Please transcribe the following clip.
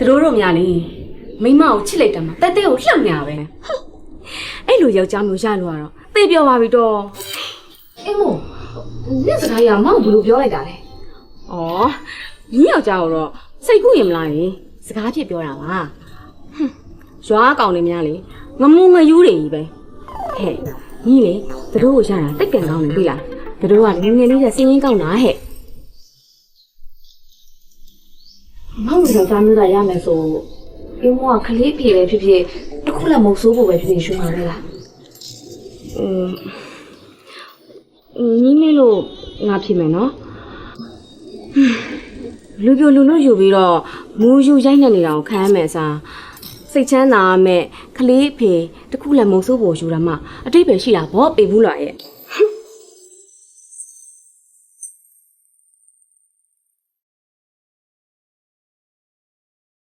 သူတို့တို့များလေမိမကိုချစ်လိုက်တယ်မှာတက်တဲ့ကိုလှုပ်ညာပဲအဲ့လိုယောက်ျားမျိုးရလို့ကတော့သိပြောပါပြီတော့အေးမို့နင့်စကားရမောင်ဘယ်လိုပြောလိုက်တာလဲဩညီယောက်ျားကိုတော့စိတ်ကူးရင်မလားလေစကားဖြစ်ပြောတာပါဟွန်းရွာကောင်တွေများလေငမူငယူးတွေကြီးပဲဟဲ့ညီလေသူတို့ကိုရတာတိတ်ကန်ကောင်းတယ်ပြီလားသူတို့ကငယ်ငယ်လေးကစင်းရင်းကောင်းတာဟဲ့ မောင်စကားမျိုးသာရမယ်ဆိုအေးမို့ကခလေးပြေပဲဖြစ်ဖြစ်တစ်ခုလည်းမဟုတ်ဆိုးဖို့ပဲဖြစ်ဖြစ်ရှုံးပါလေလားอืมညီမလို့ငါဖြစ်မယ်နော်ဟွန်းလူပြိုလူလို့ယူပြီးတော့မူယူရိုက်နေနေတာကိုခံရမယ်စားစိတ်ချမ်းသာမဲ့ခလေးအဖေတစ်ခုလည်းမုံဆိုးဖို့ယူတာမှအတိတ်ပဲရှိတာဗောပေဘူးလားရဲ့